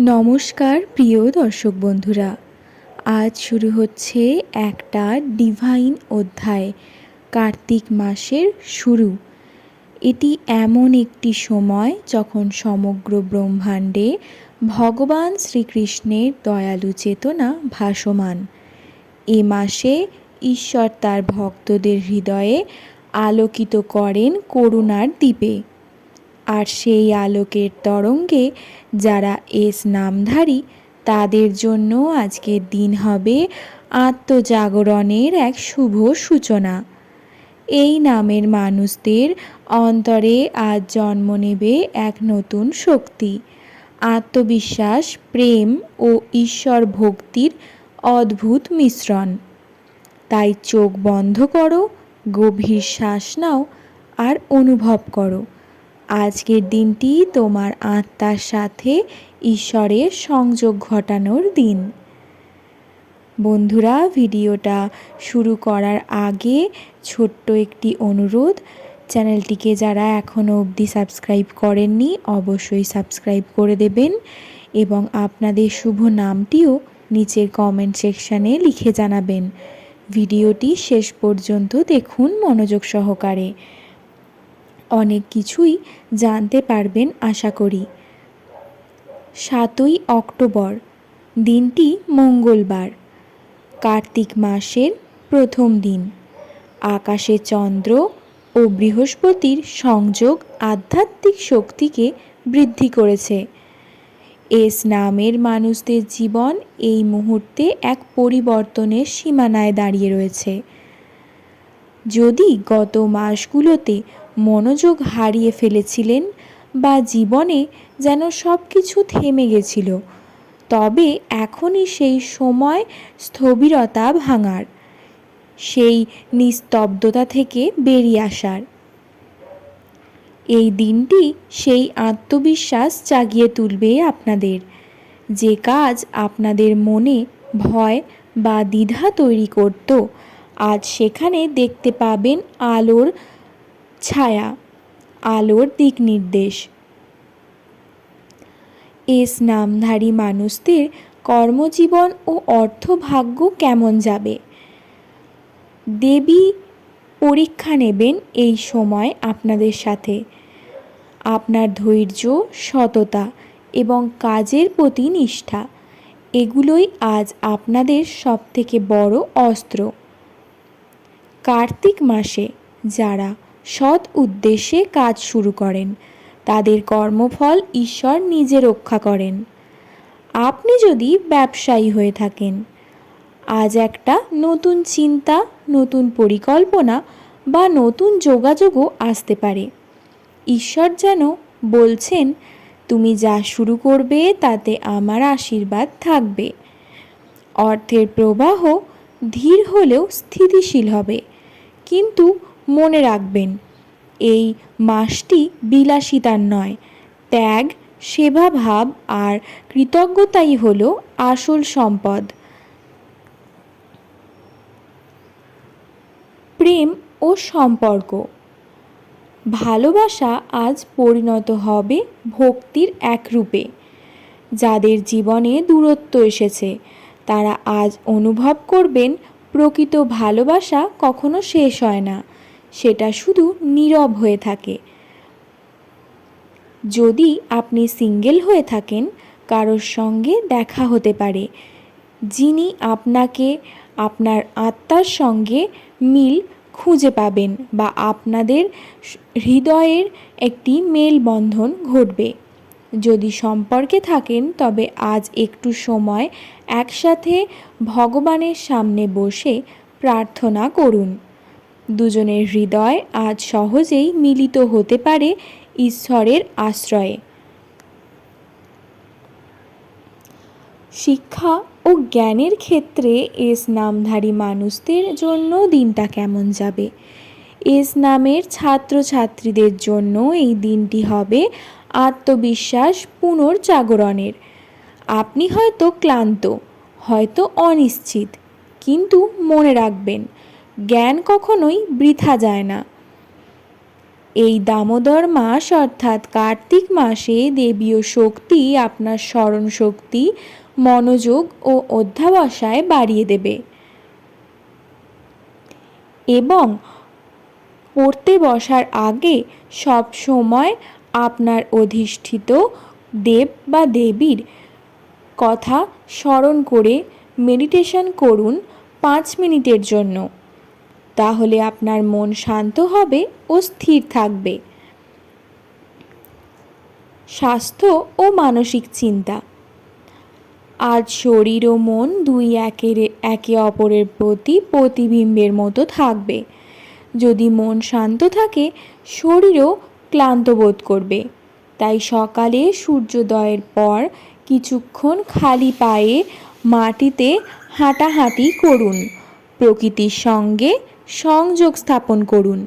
নমস্কার, প্রিয় দর্শক বন্ধুরা। আজ শুরু হচ্ছে একটা ডিভাইন অধ্যায়, কার্তিক মাসের শুরু। এটি এমন একটি সময় যখন সমগ্র ব্রহ্মাণ্ডে ভগবান শ্রীকৃষ্ণের দয়ালু চেতনা ভাসমান। এ মাসে ঈশ্বর তার ভক্তদের হৃদয়ে আলোকিত করেন করুণার দ্বীপে। আর সেই আলোকের তরঙ্গে যারা এস নামধারী, তাদের জন্য আজকের দিন হবে আত্মজাগরণের এক শুভ সূচনা। এই নামের মানুষদের অন্তরে আজ জন্ম নেবে এক নতুন শক্তি। আত্মবিশ্বাস, প্রেম ও ঈশ্বর ভক্তির অদ্ভুত মিশ্রণ। তাই চোখ বন্ধ করো, গভীর শ্বাস নাও আর অনুভব করো। আজকের দিনটি তোমার আত্মার সাথে ঈশ্বরের সংযোগ ঘটানোর দিন। বন্ধুরা, ভিডিওটা শুরু করার আগে ছোট্ট একটি অনুরোধ, চ্যানেলটিকে যারা এখনও অবধি সাবস্ক্রাইব করেননি, অবশ্যই সাবস্ক্রাইব করে দেবেন এবং আপনাদের শুভ নামটিও নিচের কমেন্ট সেকশানে লিখে জানাবেন। ভিডিওটি শেষ পর্যন্ত দেখুন মনোযোগ সহকারে। অনেক কিছুই জানতে পারবেন, আশা করি। সাতই অক্টোবর, দিনটি মঙ্গলবার, কার্তিক মাসের প্রথম দিন। আকাশে চন্দ্র ও বৃহস্পতির সংযোগ আধ্যাত্মিক শক্তিকে বৃদ্ধি করেছে। এস নামের মানুষদের জীবন এই মুহূর্তে এক পরিবর্তনের সীমানায় দাঁড়িয়ে রয়েছে। যদি গত মাসগুলোতে মনোযোগ হারিয়ে ফেলেছিলেন বা জীবনে যেন সব কিছু থেমে গেছিল, তবে এখনই সেই সময় স্থবিরতা ভাঙার, সেই নিস্তব্ধতা থেকে বেরিয়ে আসার। এই দিনটি সেই আত্মবিশ্বাস জাগিয়ে তুলবে আপনাদের। যে কাজ আপনাদের মনে ভয় বা দ্বিধা তৈরি করত আজ সেখানে দেখতে পাবেন আলোর ছায়া, আলোর দিক নির্দেশ। এস নামধারী মানুষদের কর্মজীবন ও অর্থভাগ্য কেমন যাবে? দেবী পরীক্ষা নেবেন এই সময় আপনাদের সাথে। আপনার ধৈর্য, সততা এবং কাজের প্রতি নিষ্ঠা, এগুলোই আজ আপনাদের সবথেকে বড় অস্ত্র। কার্তিক মাসে যারা সৎ উদ্দেশ্যে কাজ শুরু করেন, তাদের কর্মফল ঈশ্বর নিজে রক্ষা করেন। আপনি যদি ব্যবসায়ী হয়ে থাকেন, আজ একটা নতুন চিন্তা, নতুন পরিকল্পনা বা নতুন যোগাযোগও আসতে পারে। ঈশ্বর যেন বলছেন, তুমি যা শুরু করবে, তাতে আমার আশীর্বাদ থাকবে। অর্থের প্রবাহ ধীর হলেও স্থিতিশীল হবে। কিন্তু মনে রাখবেন, এই মাসটি বিলাসিতার নয়। ত্যাগ সেবাভাব আর কৃতজ্ঞতাই হল আসল সম্পদ। প্রেম ও সম্পর্ক। ভালোবাসা আজ পরিণত হবে ভক্তির এক রূপে যাদের জীবনে দূরত্ব এসেছে, তারা আজ অনুভব করবেন প্রকৃত ভালোবাসা কখনো শেষ হয় না। সেটা শুধু নীরব হয়ে থাকে। যদি আপনি সিঙ্গেল হয়ে থাকেন, কারোর সঙ্গে দেখা হতে পারে, যিনি আপনাকে, আপনার আত্মার সঙ্গে মিল খুঁজে পাবেন বা আপনাদের হৃদয়ের একটি মেলবন্ধন ঘটবে। যদি সম্পর্কে থাকেন, তবে আজ একটু সময় একসাথে ভগবানের সামনে বসে প্রার্থনা করুন। দুজনের হৃদয় আজ সহজেই মিলিত হতে পারে ঈশ্বরের আশ্রয়ে। শিক্ষা ও জ্ঞানের ক্ষেত্রে এস নামধারী মানুষদের জন্য দিনটা কেমন যাবে? এস নামের ছাত্রছাত্রীদের জন্য এই দিনটি হবে আত্মবিশ্বাস পুনর্জাগরণের। আপনি হয়তো ক্লান্ত, হয়তো অনিশ্চিত, কিন্তু মনে রাখবেন, জ্ঞান কখনোই বৃথা যায় না। এই দামোদর মাস অর্থাৎ কার্তিক মাসে দেবীয় শক্তি আপনার স্মরণ শক্তি, মনোযোগ ও অধ্যাবসায় বাড়িয়ে দেবে। এবং পড়তে বসার আগে সব সময় আপনার অধিষ্ঠিত দেব বা দেবীর কথা স্মরণ করে মেডিটেশন করুন পাঁচ মিনিটের জন্য। তাহলে আপনার মন শান্ত হবে ও স্থির থাকবে। স্বাস্থ্য ও মানসিক চিন্তা। আজ শরীর ও মন দুই একের, একে অপরের প্রতি প্রতিবিম্বের মতো থাকবে। যদি মন শান্ত থাকে, শরীরও ক্লান্ত বোধ করবে। তাই সকালে সূর্যোদয়ের পর কিছুক্ষণ খালি পায়ে মাটিতে হাঁটাহাঁটি করুন। প্রকৃতির সঙ্গে সংযোগ স্থাপন করুন।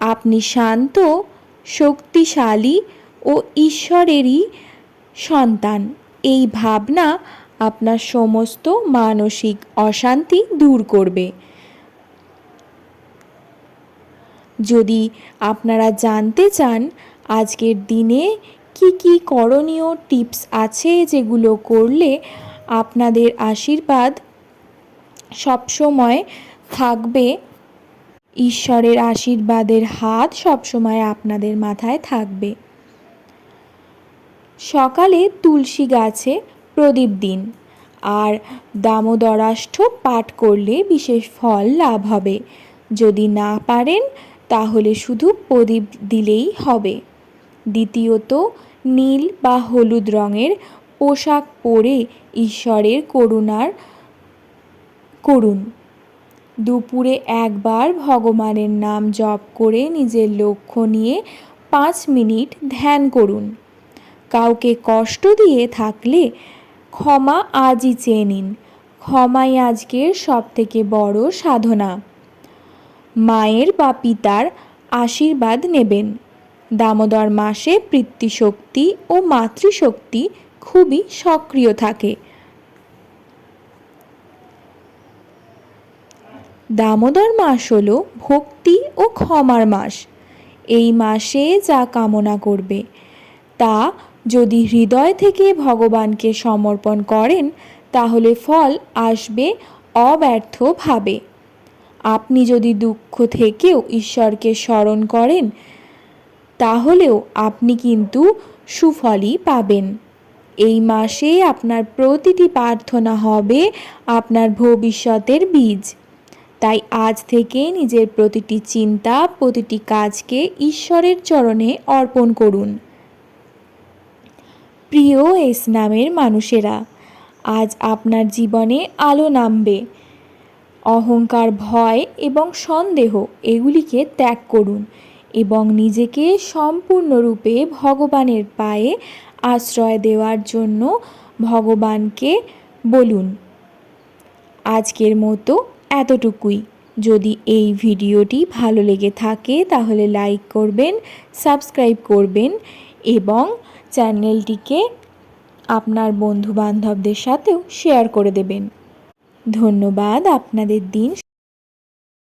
আপনি শান্ত, শক্তিশালী ও ঈশ্বরেরই সন্তান। এই ভাবনা আপনার সমস্ত মানসিক অশান্তি দূর করবে। যদি আপনারা জানতে চান আজকের দিনে কি কি করণীয় টিপস আছে যেগুলো করলে আপনাদের আশীর্বাদ সবসময় থাকবে, ঈশ্বরের আশীর্বাদের হাত সবসময় আপনাদের মাথায় থাকবে। সকালে তুলসী গাছে প্রদীপ দিন আর দামোদরাষ্ঠ পাঠ করলে বিশেষ ফল লাভ হবে। যদি না পারেন তাহলে শুধু প্রদীপ দিলেই হবে। দ্বিতীয়ত, নীল বা হলুদ রঙের পোশাক পরে ঈশ্বরের করুণার করুন দুপুরে একবার ভগবানের নাম জপ করে নিজের লক্ষ্য নিয়ে পাঁচ মিনিট ধ্যান করুন। কাউকে কষ্ট দিয়ে থাকলে ক্ষমা আজই চেয়ে নিন। ক্ষমাই আজকের সবথেকে বড় সাধনা। মায়ের বা পিতার আশীর্বাদ নেবেন। দামোদর মাসে পিতৃশক্তি ও মাতৃশক্তি খুবই সক্রিয় থাকে। দামোদর মাস হল ভক্তি ও ক্ষমার মাস। এই মাসে যা কামনা করবে, তা যদি হৃদয় থেকে ভগবানকে সমর্পণ করেন, তাহলে ফল আসবে অব্যর্থভাবে। আপনি যদি দুঃখ থেকেও ঈশ্বরকে স্মরণ করেন, তাহলেও আপনি কিন্তু সুফলই পাবেন। এই মাসে আপনার প্রতিটি প্রার্থনা হবে আপনার ভবিষ্যতের বীজ। তাই আজ থেকে নিজের প্রতিটি চিন্তা, প্রতিটি কাজকে ঈশ্বরের চরণে অর্পণ করুন। প্রিয় এস নামের মানুষেরা, আজ আপনার জীবনে আলো নামবে। অহংকার, ভয় এবং সন্দেহ এগুলিকে ত্যাগ করুন এবং নিজেকে সম্পূর্ণরূপে ভগবানের পায়ে আশ্রয় দেওয়ার জন্য ভগবানকে বলুন। আজকের মতো এতটুকুই। যদি এই ভিডিওটি ভালো লেগে থাকে তাহলে লাইক করবেন, সাবস্ক্রাইব করবেন এবং চ্যানেলটিকে আপনার বন্ধু বান্ধবদের সাথেও শেয়ার করে দেবেন। ধন্যবাদ আপনাদের দিন